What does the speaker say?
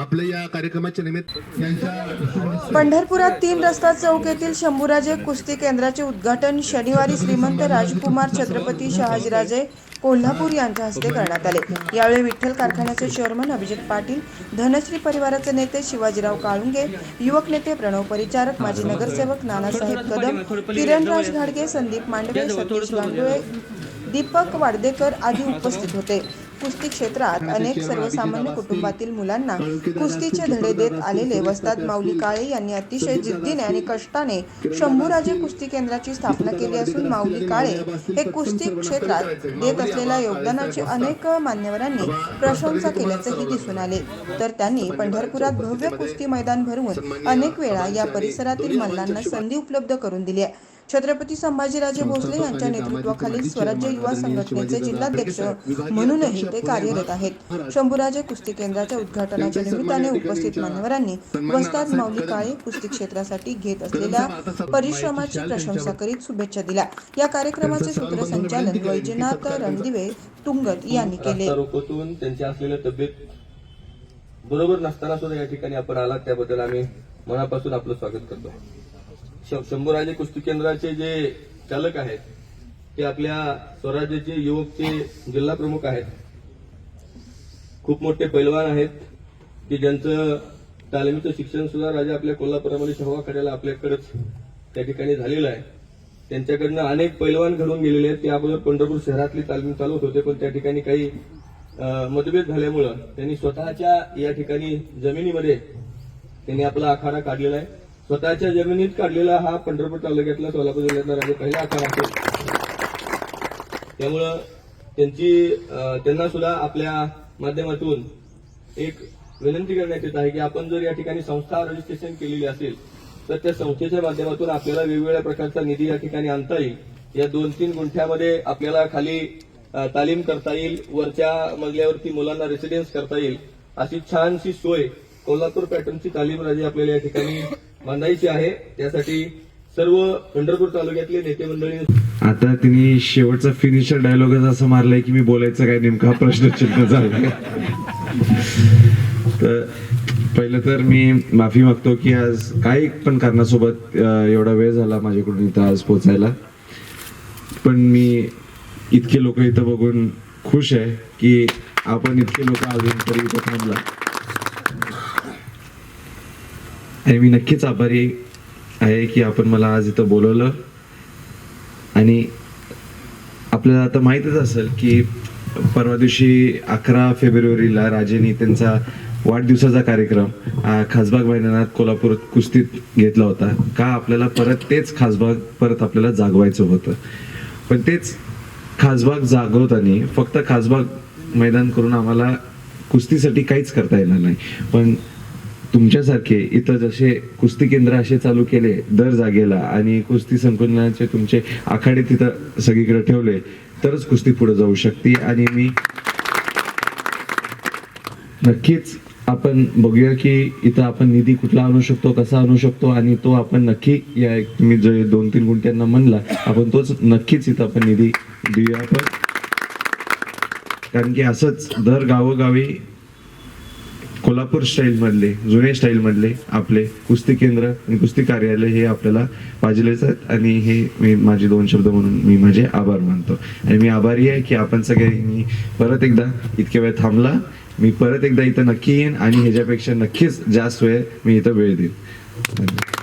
आपल्या या कार्यक्रमाच्या निमित्त पंढरपुरात तीन रस्ता चौक येथील शंभूराजे कुस्ती केंद्राचे उद्घाटन शनिवारी श्रीमंत राजकुमार छत्रपती शहाजीराजे कोल्हापूर यांच्या हस्ते करण्यात आले. यावेळी विठ्ठल कारखान्याचे चेअरमन अभिजित पाटील धनश्री परिवाराचे नेते शिवाजीराव काळुंगे युवक नेते प्रणव परिचारक माजी नगरसेवक नानासाहेब कदम किरणराज घाडगे संदीप मांडवे सतीश गांडुळे दीपक वाडदेकर आदी उपस्थित होते. कुस्ती क्षेत्रात अनेक सर्वसामान्य कुटुंबातील मुलांना कुस्तीचे धडे देत आलेले वस्ताद माऊली काळे यांनी अतिशय जिद्दीने आणि कष्टाने शंभूराजे कुस्ती केंद्राची स्थापना केली असून माऊली काळे हे कुस्ती क्षेत्रात देत असलेल्या योगदानाची अनेक मान्यवरांनी प्रशंसा केल्याचेही दिसून आले. तर त्यांनी पंढरपुरात भव्य कुस्ती मैदान भरवून अनेक वेळा या परिसरातील मल्लांना संधी उपलब्ध करून दिली आहे. छत्रपती संभाजीराजे भोसले यांच्या नेतृत्वाखालील स्वराज्य युवा संघटनेचे जिल्हाध्यक्ष म्हणूनही ते कार्यरत आहेत. शंभूराजे कुस्ती केंद्राच्या उद्घाटनाच्या निमित्ताने उपस्थित मान्यवरांनी वस्ताद माऊली काळे कुस्ती क्षेत्रासाठी घेत असलेल्या परिश्रमाची प्रशंसा करीत शुभेच्छा दिल्या. या कार्यक्रमाचे सूत्रसंचालन वैजनाथ रणदिवे तुंगत यांनी केले. रस्ता रोकोतून त्यांची असलेल्या तब्येत बरोबर नसताना सुद्धा या ठिकाणी आपण आलात. त्याबद्दल आम्ही मनापासून आपलं स्वागत करतो. शंभूराजे कुस्ती केंद्राचे जे चालक आहेत ते आपल्या स्वराज्याचे युवकचे जिल्हा प्रमुख आहेत. खूप मोठे पैलवान आहेत की ज्यांचं तालमीचं शिक्षण सुद्धा राजा आपल्या कोल्हापुरामध्ये शहवाकड्याला आपल्याकडेच त्या ठिकाणी झालेलं आहे. त्यांच्याकडनं अनेक पैलवान घडून गेलेले आहेत ते अगोदर पंढरपूर शहरातली तालीम चालवत होते पण त्या ठिकाणी काही मतभेद झाल्यामुळं त्यांनी स्वतःच्या या ठिकाणी जमिनीमध्ये त्यांनी आपला आखाडा काढलेला आहे. स्वतःच्या जमिनीत काढलेला हा पंढरपूर तालुक्यातला सोलापूर जिल्ह्यातला राजा पहिला आकार आहे. त्यामुळं त्यांची त्यांना सुद्धा आपल्या माध्यमातून एक विनंती करण्यात येत आहे की आपण जर या ठिकाणी संस्था रजिस्ट्रेशन केलेली असेल तर त्या संस्थेच्या माध्यमातून आपल्याला वेगवेगळ्या प्रकारचा निधी या ठिकाणी आणता येईल. या दोन तीन गुंठ्यामध्ये आपल्याला खाली तालीम करता येईल वरच्या मजल्यावरती मुलांना रेसिडेन्स करता येईल अशी छानशी सोय कोल्हापूर पॅटर्नची तालीम राजी आपल्याला या ठिकाणी बांधायची आहे. त्यासाठी सर्व पंढरपूर तालुक्यातले नेते मंडळी आता तिने शेवटचा फिनिशर डायलॉगच असं मारलाय की मी बोलायचं काय नेमका? हा प्रश्नचिन्ह झालाय. तर पहिलं तर मी माफी मागतो की आज काही पण कारणासोबत एवढा वेळ झाला माझ्याकडून इथं आज पोचायला पण मी इतके लोक इथं बघून खुश आहे की आपण इतके लोक अजून तरी इथं थांबला आणि मी नक्कीच आभारी आहे की आपण मला आज इथं बोलवलं. आणि आपल्याला आता माहीतच असेल की परवा दिवशी अकरा फेब्रुवारीला राजेनी त्यांचा वाढदिवसाचा कार्यक्रम खासबाग मैदानात कोल्हापूर कुस्तीत घेतला होता. का आपल्याला परत तेच खासबाग परत आपल्याला जागवायचं होतं? पण तेच खासबाग जागवताना फक्त खासबाग मैदान करून आम्हाला कुस्तीसाठी काहीच करता येणार नाही. पण तुमच्यासारखे इथं जसे कुस्ती केंद्र असे चालू केले दर जागेला आणि कुस्ती संकुलनाचे तुमचे आखाडे तिथं सगळीकडे ठेवले तरच कुस्ती पुढे जाऊ शकते आणि मी नक्कीच आपण बघूया की इथं आपण निधी कुठला आणू शकतो कसा आणू शकतो आणि तो आपण नक्की या एक तुम्ही जे दोन तीन गुंठ्यांना म्हणला आपण तोच नक्कीच इथं आपण निधी देऊया आपण. कारण की असंच दर गावोगावी कोल्हापूर स्टाईलमधले जुने स्टाईलमधले आपले कुस्ती केंद्र आणि कुस्ती कार्यालय हे आपल्याला पाहिजेलेच आहेत. आणि हे मी माझे दोन शब्द म्हणून मी माझे आभार मानतो. आणि मी आभारी आहे की आपण सगळ्यांनी परत एकदा इतक्या वेळ थांबला. मी परत एकदा इथं नक्की येईन आणि ह्याच्यापेक्षा नक्कीच जास्त वेळ मी इथं वेळ देईन. धन्यवाद.